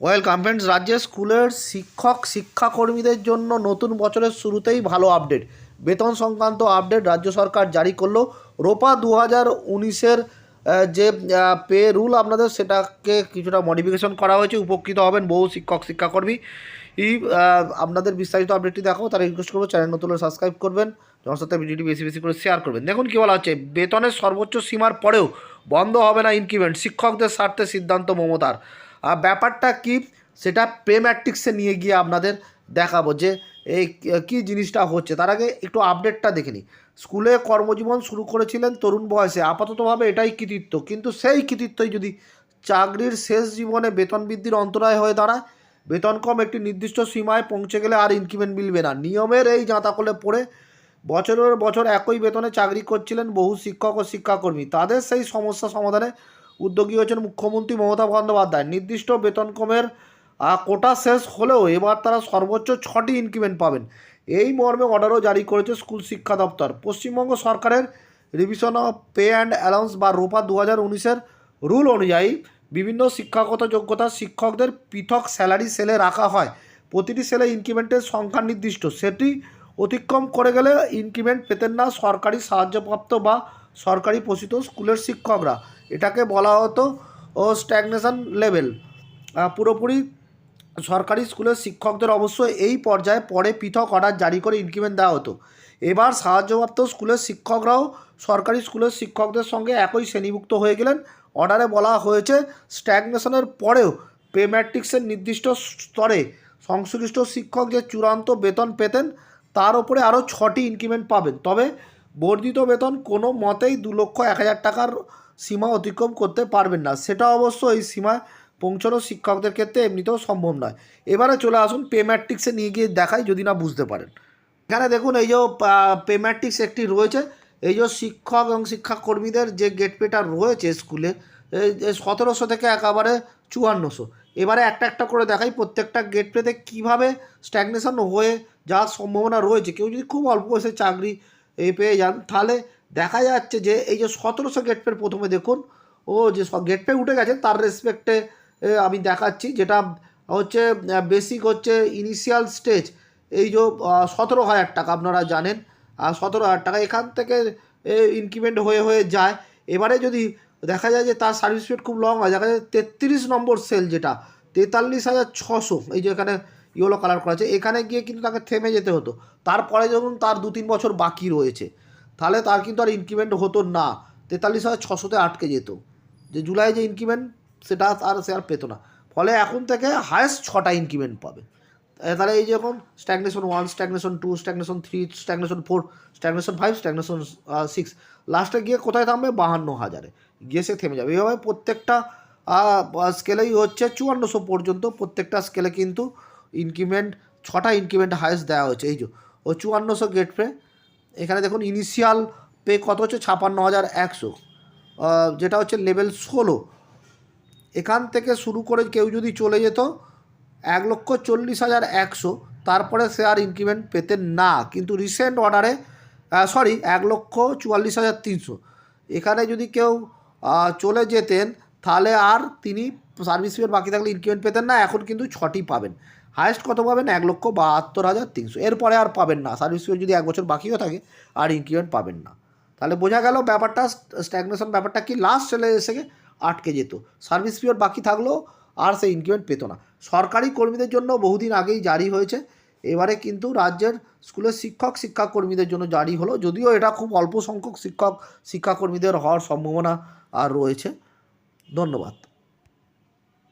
Welcome friends রাজ্যে স্কুলের শিক্ষক, শিক্ষাকর্মীদের জন্য নতুন বছরের শুরুতেই ভালো আপডেট বেতন সংক্রান্ত আপডেট রাজ্য সরকার জারি করল। রোপা দু হাজার উনিশের যে পে রুল আপনাদের সেটাকে কিছুটা মডিফিকেশন করা হয়েছে। উপকৃত হবেন বহু শিক্ষক, শিক্ষাকর্মী। ই আপনাদের বিস্তারিত আপডেটটি দেখাবো, তারা রিকোয়েস্ট করব। চ্যানেল নতুন সাবস্ক্রাইব করবেন। আমার সাথে ভিডিওটি বেশি বেশি করে শেয়ার করবেন। দেখুন কী বলা হচ্ছে, বেতনের সর্বোচ্চ সীমার পরেও বন্ধ হবে না ইনক্রিমেন্ট শিক্ষকদের স্বার্থে সিদ্ধান্ত মমতার। ব্যাপারটা কি? সেটা পে ম্যাট্রিক্সে নিয়ে গিয়ে আপনাদের দেখাবো যে এই কি জিনিসটা হচ্ছে। তার আগে একটু আপডেটটা দেখে নিই। স্কুলে কর্মজীবন শুরু করেছিলেন তরুণ বয়সে। আপাততভাবে এটাই কৃতিত্ব। কিন্তু সেই কৃতিত্বই যদি চাকরির শেষ জীবনে বেতন বৃদ্ধির অন্তরায় হয়ে দাঁড়ায়, বেতন কম একটি নির্দিষ্ট সীমায় পৌঁছে গেলে আর ইনক্রিমেন্ট মিলবে না। নিয়মের এই জাঁতাকলে পড়ে বছরের বছর একই বেতনে চাকরি করছিলেন বহু শিক্ষক ও শিক্ষাকর্মী। তাদের সেই সমস্যা সমাধানে উদ্যোগী হয়েছেন মুখ্যমন্ত্রী মমতা বন্দ্যোপাধ্যায়। নির্দিষ্ট বেতন কমের কোটা শেষ হলেও এবার তারা সর্বোচ্চ ছটি ইনক্রিমেন্ট পাবেন। এই মর্মে অর্ডারও জারি করেছে স্কুল শিক্ষা দপ্তর। পশ্চিমবঙ্গ সরকারের revision of pay and allowance বা রোপা দু হাজার উনিশের রুল অনুযায়ী বিভিন্ন শিক্ষাগত যোগ্যতা শিক্ষকদের পৃথক স্যালারি সেলে রাখা হয়। প্রতিটি সেলে ইনক্রিমেন্টের সংখ্যা নির্দিষ্ট। সেটি অতিক্রম করে গেলে ইনক্রিমেন্ট পেতেন না সরকারি সাহায্যপ্রাপ্ত বা সরকারি পোষিত স্কুলের শিক্ষকরা। এটাকে বলা হতো, ও স্ট্যাগনেশন লেভেল পুরোপুরি সরকারি স্কুলের শিক্ষকদের অবশ্য এই পর্যায়ে পরে পৃথক অর্ডার জারি করে ইনক্রিমেন্ট দেওয়া হতো। এবার সাহায্যপ্রাপ্ত স্কুলের শিক্ষকরাও সরকারি স্কুলের শিক্ষকদের সঙ্গে একই শ্রেণীভুক্ত হয়ে গেলেন। অর্ডারে বলা হয়েছে স্ট্যাগনেশনের পরেও পে ম্যাট্রিক্সের নির্দিষ্ট স্তরে সংশ্লিষ্ট শিক্ষক যে চূড়ান্ত বেতন পেতেন, তার উপরে আরও ছটি ইনক্রিমেন্ট পাবেন। তবে বর্ধিত বেতন কোনো মতেই দু লক্ষ এক হাজার টাকার সীমা অতিক্রম করতে পারবেন না। সেটা অবশ্য এই সীমা পৌঁছানো শিক্ষকদের ক্ষেত্রে এমনিতেও সম্ভব নয়। এবারে চলে আসুন পে ম্যাট্রিক্সে নিয়ে গিয়ে দেখাই, যদি না বুঝতে পারেন। এখানে দেখুন, এই যে পে ম্যাট্রিক্স একটি রয়েছে। এই যে, শিক্ষক এবং শিক্ষাকর্মীদের যে গেট পেটা রয়েছে স্কুলে সতেরোশো থেকে একেবারে চুয়ান্নশো। এবারে একটা একটা করে দেখাই, প্রত্যেকটা গেট পেতে কীভাবে স্ট্যাগনেশন হয়ে যাওয়ার সম্ভাবনা রয়েছে। কেউ যদি খুব অল্প বয়সে চাকরি পেয়ে যান, তাহলে দেখা যাচ্ছে যে এই যে সতেরোশো গেট পের প্রথমে দেখুন, ও যে গেট পে উঠে গেছে, তার রেসপেক্টে আমি দেখাচ্ছি যেটা হচ্ছে বেসিক হচ্ছে ইনিশিয়াল স্টেজ এই যে সতেরো হাজার টাকা আপনারা জানেন আর সতেরো হাজার টাকা, এখান থেকে ইনক্রিমেন্ট হয়ে হয়ে যায়। এবারে যদি দেখা যায় যে তার সার্ভিস পিরিয়ড খুব লং হয়, দেখা যায় তেত্রিশ নম্বর সেল যেটা, তেতাল্লিশ হাজার ছশো, এই যে এখানে ইয়েলো কালার করা আছে, এখানে গিয়ে কিন্তু তাকে থেমে যেতে হতো। তারপরে যখন তার দু তিন বছর বাকি রয়েছে। তাহলে তার কিন্তু আর ইনক্রিমেন্ট হতো না। তেতাল্লিশ হাজার ছশোতে আটকে যেত। যে জুলাই যে ইনক্রিমেন্ট সেটা আর সে আর পেতো না। ফলে এখন থেকে হায়েস্ট ছটা ইনক্রিমেন্ট পাবে। তাহলে এই যেরকম stagnation one stagnation two stagnation three stagnation four stagnation five stagnation six লাস্টে গিয়ে কোথায় থামবে? বাহান্ন হাজারে। গিয়ে সে থেমে যাবে। এইভাবে প্রত্যেকটা স্কেলেই হচ্ছে চুয়ান্নশো পর্যন্ত প্রত্যেকটা স্কেলে কিন্তু ইনক্রিমেন্ট ছটা ইনক্রিমেন্ট হায়েস্ট দেওয়া হচ্ছে এই যে, ও চুয়ান্নশো গেট পে এখানে দেখুন ইনিশিয়াল পে কত হচ্ছে? ছাপান্ন হাজার একশো। যেটা হচ্ছে লেভেল ষোলো। এখান থেকে শুরু করে কেউ যদি চলে যেত, এক লক্ষ চল্লিশ হাজার একশো, তারপরে সে আর ইনক্রিমেন্ট পেতেন না। কিন্তু রিসেন্ট অর্ডারে সরি এক লক্ষ চুয়াল্লিশ হাজার তিনশো। এখানে যদি কেউ চলে যেতেন, তাহলে আর তিনি সার্ভিস বাকি থাকলে ইনক্রিমেন্ট পেতেন না। এখন কিন্তু ছটি পাবেন। হায়েস্ট কত পাবেন? এক লক্ষ বাহাত্তর হাজার তিনশো। এরপরে আর পাবেন না। সার্ভিস পিরিয়ড যদি এক বছর বাকিও থাকে, আর ইনক্রিমেন্ট পাবেন না। তাহলে বোঝা গেল ব্যাপারটা, স্ট্যাগনেশন ব্যাপারটা কি? লাস্ট চলে এসে আটকে যেত। সার্ভিস পিরিয়ড বাকি থাকলেও আর সে ইনক্রিমেন্ট পেতো না। সরকারি কর্মীদের জন্য বহুদিন আগেই জারি হয়েছে। এবারে কিন্তু রাজ্যের স্কুলের শিক্ষক, শিক্ষাকর্মীদের জন্য জারি হলো। যদিও এটা খুব অল্প সংখ্যক শিক্ষক, শিক্ষাকর্মীদের হওয়ার সম্ভাবনা আর রয়েছে। ধন্যবাদ।